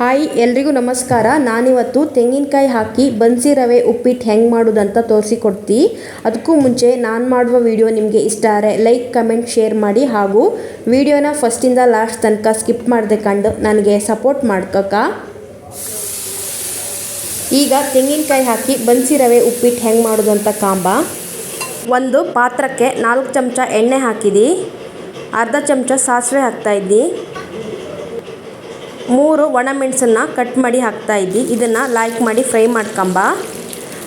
Hi, ಎಲ್ರಿಗೂ ನಮಸ್ಕಾರ. ನಾನಿವತ್ತು ತೆಂಗಿನಕಾಯಿ ಹಾಕಿ ಬನ್ಸಿ ರವೆ ಉಪ್ಪಿಟ್ಟು ಹೆಂಗೆ ಮಾಡೋದಂತ ತೋರಿಸಿಕೊಡ್ತಿ. ಅದಕ್ಕೂ ಮುಂಚೆ ನಾನು ಮಾಡುವ ವಿಡಿಯೋ ನಿಮಗೆ ಇಷ್ಟ ಆದರೆ ಲೈಕ್, ಕಮೆಂಟ್, ಶೇರ್ ಮಾಡಿ ಹಾಗೂ ವಿಡಿಯೋನ ಫಸ್ಟಿಂದ ಲಾಸ್ಟ್ ತನಕ ಸ್ಕಿಪ್ ಮಾಡದೆ ಕಂಡು ನನಗೆ ಸಪೋರ್ಟ್ ಮಾಡ್ಕೊಕ. ಈಗ ತೆಂಗಿನಕಾಯಿ ಹಾಕಿ ಬನ್ಸಿ ರವೆ ಉಪ್ಪಿಟ್ಟು ಹೆಂಗೆ ಮಾಡೋದು ಅಂತ ಕಾಂಬ. ಒಂದು ಪಾತ್ರಕ್ಕೆ ನಾಲ್ಕು ಚಮಚ ಎಣ್ಣೆ ಹಾಕಿದಿ. ಅರ್ಧ ಚಮಚ ಸಾಸಿವೆ ಹಾಕ್ತಾಯಿದ್ದಿ ಮೂರು ಒಣಮೆಣಸನ್ನು ಕಟ್ ಮಾಡಿ ಹಾಕ್ತಾ ಇದ್ದಿ. ಇದನ್ನು ಲೈಕ್ ಮಾಡಿ ಫ್ರೈ ಮಾಡ್ಕೊಂಬ.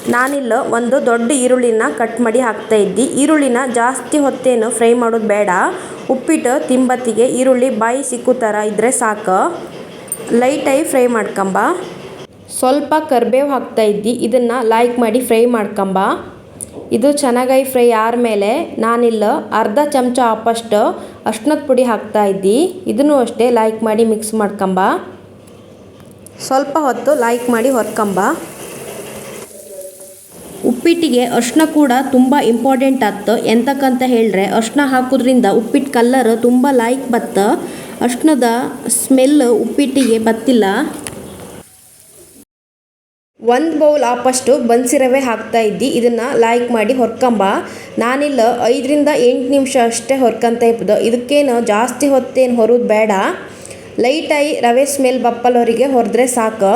ನಾನಿಲ್ಲ ಒಂದು ದೊಡ್ಡ ಈರುಳ್ಳಿನ ಕಟ್ ಮಾಡಿ ಹಾಕ್ತಾ ಇದ್ದಿ. ಈರುಳ್ಳಿನ ಜಾಸ್ತಿ ಹೊತ್ತೇನು ಫ್ರೈ ಮಾಡೋದು ಬೇಡ. ಉಪ್ಪಿಟ್ಟು, ತಿಂಬತ್ತಿಗೆ ಈರುಳ್ಳಿ ಬಾಯಿ ಸಿಕ್ಕೋ ಥರ ಇದ್ದರೆ ಸಾಕು. ಲೈಟಾಗಿ ಫ್ರೈ ಮಾಡ್ಕೊಂಬ. ಸ್ವಲ್ಪ ಕರಿಬೇವು ಹಾಕ್ತಾ ಇದ್ದಿ. ಇದನ್ನು ಲೈಕ್ ಮಾಡಿ ಫ್ರೈ ಮಾಡ್ಕೊಂಬ. ಇದು ಚೆನ್ನಾಗಿ ಫ್ರೈ ಆದಮೇಲೆ ನಾನಿಲ್ಲ ಅರ್ಧ ಚಮಚ ಆಪಷ್ಟು ಅರ್ಶಿನದ ಪುಡಿ ಹಾಕ್ತಾ ಇದ್ದಿ. ಇದನ್ನು ಅಷ್ಟೇ ಲೈಕ್ ಮಾಡಿ ಮಿಕ್ಸ್ ಮಾಡ್ಕೊಂಬ. ಸ್ವಲ್ಪ ಹೊತ್ತು ಲೈಕ್ ಮಾಡಿ ಹೊರ್ಕೊಂಬ. ಉಪ್ಪಿಟ್ಟಿಗೆ ಅರ್ಶಿನ ಕೂಡ ತುಂಬ ಇಂಪಾರ್ಟೆಂಟ್ ಆಗ್ತು ಎಂತಕ್ಕಂತ ಹೇಳಿದ್ರೆ ಅರ್ಶಿನ ಹಾಕೋದ್ರಿಂದ ಉಪ್ಪಿಟ್ಟು ಕಲ್ಲರ್ ತುಂಬ ಲೈಕ್ ಬತ್ತ. ಅರ್ಶಿನದ ಸ್ಮೆಲ್ ಉಪ್ಪಿಟ್ಟಿಗೆ ಬತ್ತಿಲ್ಲ. ಒಂದು ಬೌಲ್ ಆಪಷ್ಟು ಬನ್ಸಿರವೆ ಹಾಕ್ತಾ ಇದ್ದಿ, ಇದನ್ನು ಲೈಕ್ ಮಾಡಿ ಹೊರ್ಕೊಂಬ. ನಾನಿಲ್ಲ, ಐದರಿಂದ ಎಂಟು ನಿಮಿಷ ಅಷ್ಟೇ ಹೊರ್ಕಂತ ಇಪ್ಪದು ಇದಕ್ಕೇನು ಜಾಸ್ತಿ ಹೊತ್ತೇನು ಹೊರೋದು ಬೇಡ. ಲೈಟಾಗಿ ರವೆ ಸ್ಮೆಲ್ ಬಪ್ಪಲವರಿಗೆ ಹೊರದ್ರೆ ಸಾಕು.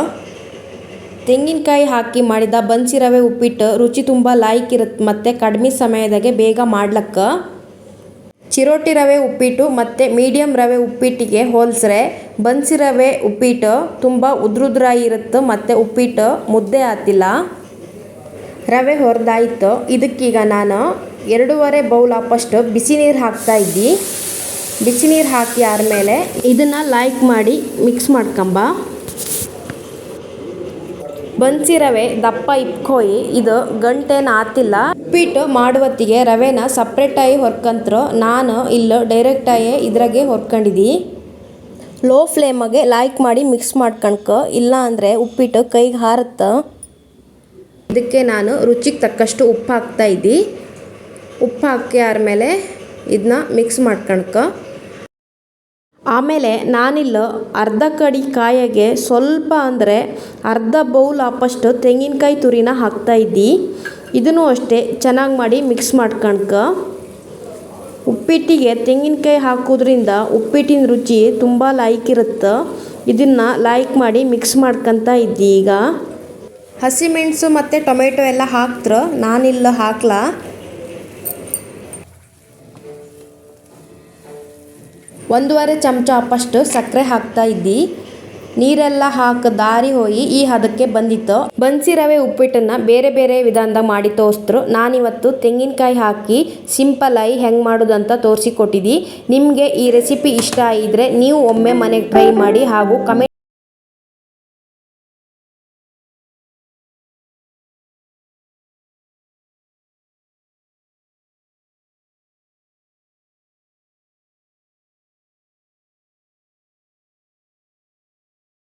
ತೆಂಗಿನಕಾಯಿ ಹಾಕಿ ಮಾಡಿದ ಬನ್ಸಿ ರವೆ ಉಪ್ಪಿಟ್ಟು ರುಚಿ ತುಂಬ ಲಾಯ್ಕ್ ಇರುತ್ತೆ ಮತ್ತು ಕಡಿಮೆ ಸಮಯದಾಗೆ ಬೇಗ ಮಾಡ್ಲಕ್ಕ. ಚಿರೋಟಿ ರವೆ ಉಪ್ಪಿಟ್ಟು ಮತ್ತು ಮೀಡಿಯಮ್ ರವೆ ಉಪ್ಪಿಟ್ಟಿಗೆ ಹೋಲಿಸ್ರೆ, ಬನ್ಸಿ ರವೆ ಉಪ್ಪಿಟ್ಟು ತುಂಬ ಉದ್ರುದ್ರಾಗಿರುತ್ತೆ ಮತ್ತು ಉಪ್ಪಿಟ್ಟು ಮುದ್ದೆ ಆತಿಲ್ಲ. ರವೆ ಹೊರದಾಯಿತು. ಇದಕ್ಕೀಗ ನಾನು ಎರಡೂವರೆ ಬೌಲ್ ಆಪಷ್ಟು ಬಿಸಿ ನೀರು ಹಾಕ್ತಾ ಇದ್ದಿ. ಬಿಸಿ ನೀರು ಹಾಕಿ ಆದಮೇಲೆ ಇದನ್ನು ಲೈಕ್ ಮಾಡಿ ಮಿಕ್ಸ್ ಮಾಡ್ಕೊಂಬ. ಬನ್ಸಿ ರವೆ ದಪ್ಪ ಇಪ್ಕೋಯಿ ಇದು ಗಂಟೇನು ಆತಿಲ್ಲ ಉಪ್ಪಿಟ್ಟು ಮಾಡುವತ್ತಿಗೆ ರವೆನ ಸಪ್ರೇಟಾಗಿ ಹೊರ್ಕಂತ್ರು, ನಾನು ಇಲ್ಲ ಡೈರೆಕ್ಟಾಗಿ ಇದ್ರಾಗೆ ಹೊರ್ಕೊಂಡಿದ್ದಿ ಲೋ ಫ್ಲೇಮಗೆ ಲೈಕ್ ಮಾಡಿ ಮಿಕ್ಸ್ ಮಾಡ್ಕಣ್ಕ ಇಲ್ಲ ಅಂದರೆ ಉಪ್ಪಿಟ್ಟು ಕೈಗೆ ಹಾರತ್ತ. ಇದಕ್ಕೆ ನಾನು ರುಚಿಗೆ ತಕ್ಕಷ್ಟು ಉಪ್ಪು ಹಾಕ್ತಾ ಇದ್ದಿ. ಉಪ್ಪು ಹಾಕಿ ಆದಮೇಲೆ ಇದನ್ನ ಮಿಕ್ಸ್ ಮಾಡ್ಕಣ್ಕ. ಆಮೇಲೆ ನಾನಿಲ್ಲ ಅರ್ಧ ಕಡಿ ಕಾಯಿಗೆ ಸ್ವಲ್ಪ ಅಂದರೆ ಅರ್ಧ ಬೌಲ್ ಆಪಷ್ಟು ತೆಂಗಿನಕಾಯಿ ತುರಿನ ಇದ್ದಿ. ಇದನ್ನು ಅಷ್ಟೇ ಚೆನ್ನಾಗಿ ಮಾಡಿ ಮಿಕ್ಸ್ ಮಾಡ್ಕಣ್ಕ. ಉಪ್ಪಿಟ್ಟಿಗೆ ತೆಂಗಿನಕಾಯಿ ಹಾಕೋದ್ರಿಂದ ಉಪ್ಪಿಟ್ಟಿನ ರುಚಿ ತುಂಬ ಲೈಕ್ ಇರುತ್ತೆ. ಇದನ್ನು ಲೈಕ್ ಮಾಡಿ ಮಿಕ್ಸ್ ಮಾಡ್ಕೊತ ಈಗ ಹಸಿಮೆಣಸು ಮತ್ತು ಟೊಮೆಟೊ ಎಲ್ಲ ಹಾಕ್ತ್ರ? ನಾನಿಲ್ಲ ಹಾಕ್ಲಾ? ಒಂದೂವರೆ ಚಮಚ ಅಪ್ಪಷ್ಟು ಸಕ್ಕರೆ ಹಾಕ್ತಾ ಇದ್ದಿ. ನೀರೆಲ್ಲ ಹಾಕಿ ದಾರಿ ಹೋಗಿ ಈ ಹದಕ್ಕೆ ಬಂದಿತ್ತು. ಬನ್ಸಿ ರವೆ ಉಪ್ಪಿಟ್ಟನ್ನು ಬೇರೆ ಬೇರೆ ವಿಧಾನದಾಗ ಮಾಡಿ ತೋರಿಸ್ತರು ನಾನಿವತ್ತು ತೆಂಗಿನಕಾಯಿ ಹಾಕಿ ಸಿಂಪಲಾಗಿ ಹೆಂಗೆ ಮಾಡೋದು ಅಂತ ತೋರಿಸಿಕೊಟ್ಟಿದ್ದಿ ನಿಮಗೆ ಈ ರೆಸಿಪಿ ಇಷ್ಟ ಆಗಿದ್ರೆ ನೀವು ಒಮ್ಮೆ ಮನೆಗೆ ಟ್ರೈ ಮಾಡಿ ಹಾಗೂ ಕಮೆಂಟ್